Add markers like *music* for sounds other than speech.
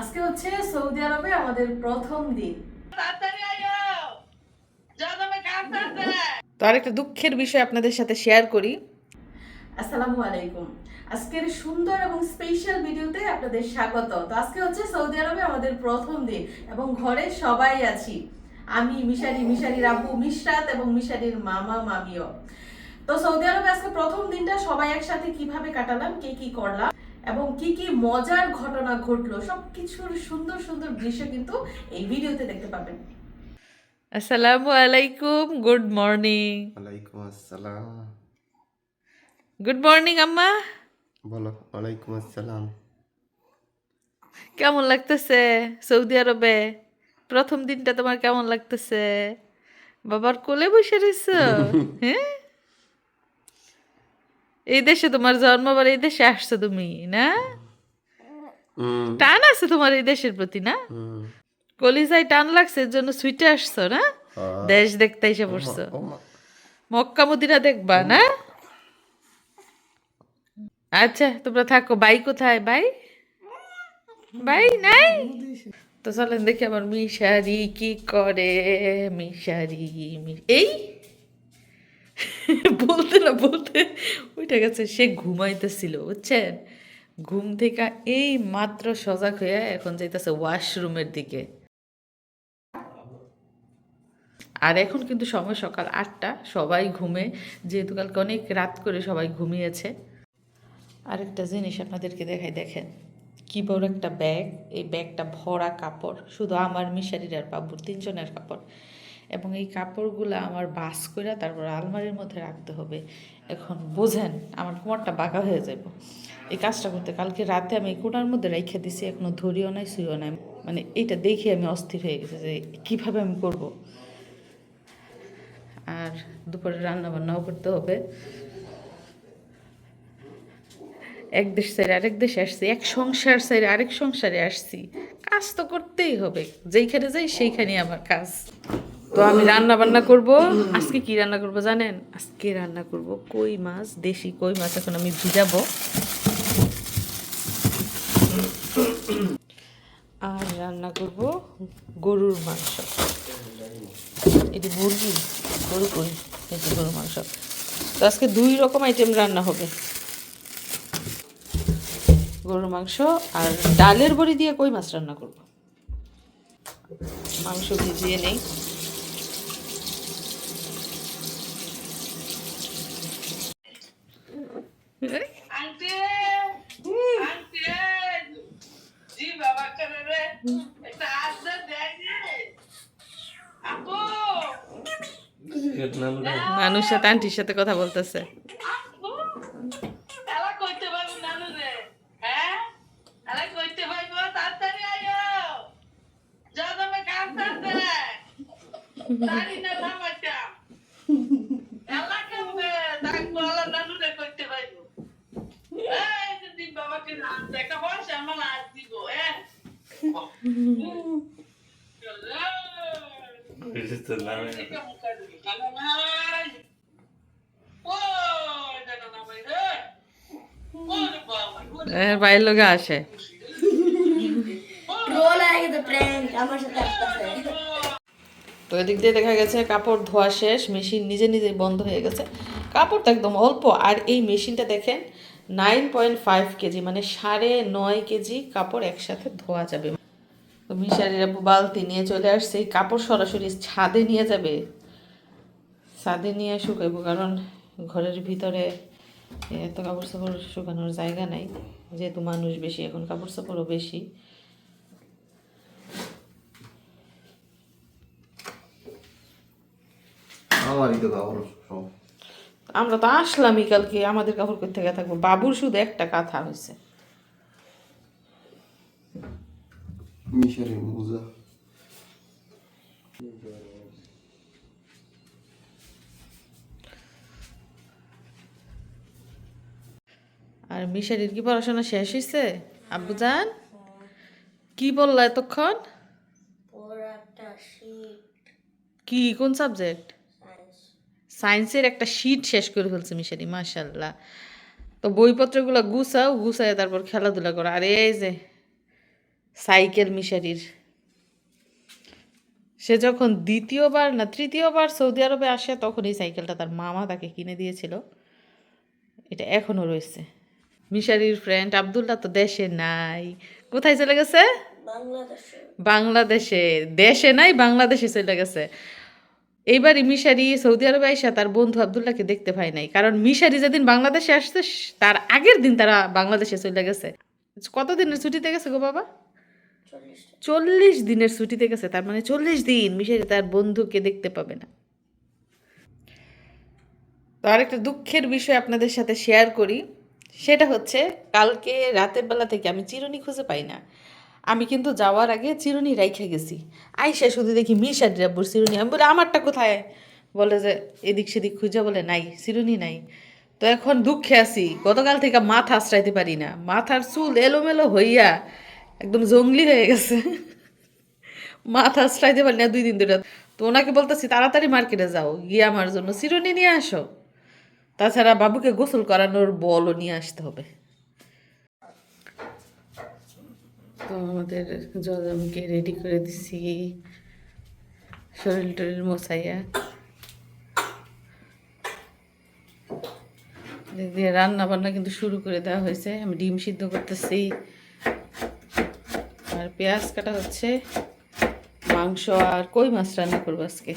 আজকে হচ্ছে সৌদি আরবে আমাদের প্রথম দিন। তো আরেকটা দুঃখের বিষয় আপনাদের সাথে শেয়ার করি। আসসালামু আলাইকুম। আজকের সুন্দর এবং স্পেশাল ভিডিওতে আপনাদের স্বাগত। তো আজকে হচ্ছে সৌদি আরবে আমাদের প্রথম দিন এবং ঘরে সবাই আছি। আমি মিশারি মিশারির আব্বু মিশরাত এবং মিশারির মামা মামিও। তো সৌদি আরবে আজকে প্রথম দিনটা সবাই একসাথে কীভাবে কাটালাম কে কি করলাম এবং কি কি মজার ঘটনা ঘটলো সবকিছুর সুন্দর সুন্দর দৃশ্য কিন্তু এই ভিডিওতে দেখতে পাবেন। আসসালামু আলাইকুম গুড মর্নিং। ওয়ালাইকুম আসসালাম। গুড মর্নিং আম্মা। বলো ওয়ালাইকুম আসসালাম। কেমন লাগতেছে সৌদি আরবে? প্রথম দিনটা তোমার কেমন লাগতেছে? বাবার কোলে বসে রয়েছ *laughs* হ্যাঁ? এই দেশে তোমার জন্ম আবার এই দেশে আসছো তুমি না? টান আছে তোমার এই দেশের প্রতি না? কলিজায় টান লাগছে এর জন্য সুইটে আসছো না। দেশ দেখতে এসে পড়ছো। মক্কা মদিনা দেখবা না? আচ্ছা তোমরা থাকো। বাই কোথায়? বাই? বাই নাই? তো চলেন দেখি আমার মিশারি কি করে মিশারি এই? বলতে না বলতে ওইটা গেছে, সে ঘুমাইতেছিল, বুঝছেন? ঘুম থেকে এই মাত্র সজাগ হয়ে এখন যাইতেছে ওয়াশরুমের দিকে। আর এখন কিন্তু সময় সকাল আটটা, সবাই ঘুমে, যেহেতু কালকে অনেক রাত করে সবাই ঘুমিয়েছে। আরেকটা জিনিস আপনাদেরকে দেখাই, দেখেন, কি বড় একটা ব্যাগ, এই ব্যাগটা ভরা কাপড়, শুধু আমার মিশারির আর বাবুর, তিনজনের কাপড়। এবং এই কাপড়গুলো আমার বাস করে তারপর আলমারির মধ্যে রাখতে হবে। এখন বোঝেন, আমার কোমরটা বাঁকা হয়ে যাব। এই কাজটা করতে কালকে রাতে আমি কোনার মধ্যে রেখে দিছি, এখনও ধরিও নাই, শুইও নাই। মানে এটা দেখে আমি অস্থির হয়ে গেছে যে কীভাবে আমি করব। আর দুপুরে রান্না বান্নাও করতে হবে। এক দেশ সাইডে আরেক দেশে আসছি, এক সংসার সাইডে আরেক সংসারে আসছি। কাজ তো করতেই হবে, যেইখানে যাই সেইখানে আমার কাজ। তো আমি রান্না বান্না করব। আজকে কি রান্না করব জানেন? আজকে রান্না করব কই মাছ দেশি কই মাছ এখন আমি ভিজাবো। আর রান্না করব গরুর মাংস। এটি মুরগি গরু কই? এটি গরুর মাংস। তো আজকে দুই রকম আইটেম রান্না হবে। গরুর মাংস আর ডালের বড়ি দিয়ে কই মাছ রান্না করব? মাংস ভিজিয়ে নেই আন্টি আন্টি জি বাবা করে রে একটা আদা দেয় রে আপু মানুষ সাথে আন্টির সাথে কথা বলতেছে আপু এলা কইতে পারব নানু রে হ্যাঁ এলা কইতে পারব তাড়াতাড়ি আয়ো জনমে কাঁদতেছে তাড়ি না নামাইটা এলা কেমনে ডাকবো এলা নানু রে কইতে পারব এই যদি বাবাকে না দেখা বয়স আমার আজ দিব হ্যাঁ *laughs* বাইরের লোকে আসে সাথে তো এদিক দিয়ে দেখা গেছে কাপড় ধোয়া শেষ মেশিন নিজে নিজে বন্ধ হয়ে গেছে। কাপড় তো একদম অল্প আর এই মেশিনটা দেখেন নাইন পয়েন্ট ফাইভ কেজি মানে সাড়ে নয় কেজি কাপড় একসাথে ধোয়া যাবে। তো মিশারির আপু বালতি নিয়ে চলে আসছে এই কাপড় সরাসরি ছাদে নিয়ে যাবে। ছাদে নিয়ে শুকাইবো কারণ ঘরের ভিতরে এত কাপড় চাপড় শুকানোর জায়গা নাই। যেহেতু মানুষ বেশি এখন কাপড় চাপড়ও বেশি। আমরা তো আসলামই কালকে আমাদের কাপড় করতে থেকে থাকব? বাবুর শুধু একটা কাঁথা হয়েছে। মিশরের মোজা আর মিশারির কি পড়াশোনা শেষ হয়েছে আব্বু জান? কি বললা এতক্ষণ? কি কোন সাবজেক্ট? সায়েন্সের একটা শীট শেষ করে ফেলছে মিশারি মাশাল্লাহ তো বইপত্রগুলো গুছাও গুছায় তারপর খেলাধুলা করো। আর এই যে সাইকেল মিশারির। সে যখন দ্বিতীয়বার না তৃতীয়বার সৌদি আরবে আসে তখন এই সাইকেলটা তার মামা তাকে কিনে দিয়েছিল। এটা এখনও রয়েছে। মিশারির ফ্রেন্ড আবদুল্লাহ তো দেশে নাই। কোথায় চলে গেছে? বাংলাদেশে। দেশে নাই বাংলাদেশে চলে গেছে। এইবারই মিশারি সৌদি আরবে আইসা তার বন্ধু আবদুল্লাহকে দেখতে পায় নাই। কারণ মিশারি যেদিন বাংলাদেশে আসছে তার আগের দিন তারা বাংলাদেশে চলে গেছে। কতদিনের ছুটিতে গেছে গো বাবা? চল্লিশ দিনের ছুটিতে গেছে, তার মানে চল্লিশ দিন মিশারি তার বন্ধুকে দেখতে পাবে না। তো আরেকটা দুঃখের বিষয় আপনাদের সাথে শেয়ার করি, সেটা হচ্ছে কালকে রাতের বেলা থেকে আমি চিরুনি খুঁজে পাই না। আমি কিন্তু যাওয়ার আগে চিরুনি রাইখে গেছি। আইসা শুধু দেখি মিশার রাব্বুর চিরুনি। আমি বলে, আমারটা কোথায়? বলে যে, এদিক সেদিক খুঁজে? বলে, নাই, চিরুনি নাই। তো এখন দুঃখে আছি। গতকাল থেকে মাথা আশ্রাইতে পারি না। মাথার চুল এলোমেলো হইয়া একদম জঙ্গলি হয়ে গেছে। মাথা আশ্রাইতে পারি না দুই দিন ধরে তো ওনাকে বলতেছি, তাড়াতাড়ি মার্কেটে যাও, গিয়ে আমার জন্য চিরুনি নিয়ে আসো। তাছাড়া বাবুকে গোসল করানোর বলও নিয়ে আসতে হবে। তো আমাদের জজমকে রেডি করে দিছি। শরীর টরিল মশাইয়া দিয়ে রান্না বান্না কিন্তু শুরু করে দেওয়া হয়েছে। আমি ডিম সিদ্ধ করতেছি। আর পেঁয়াজ কাটা হচ্ছে মাংস আর কই মাছ রান্না করব আজকে?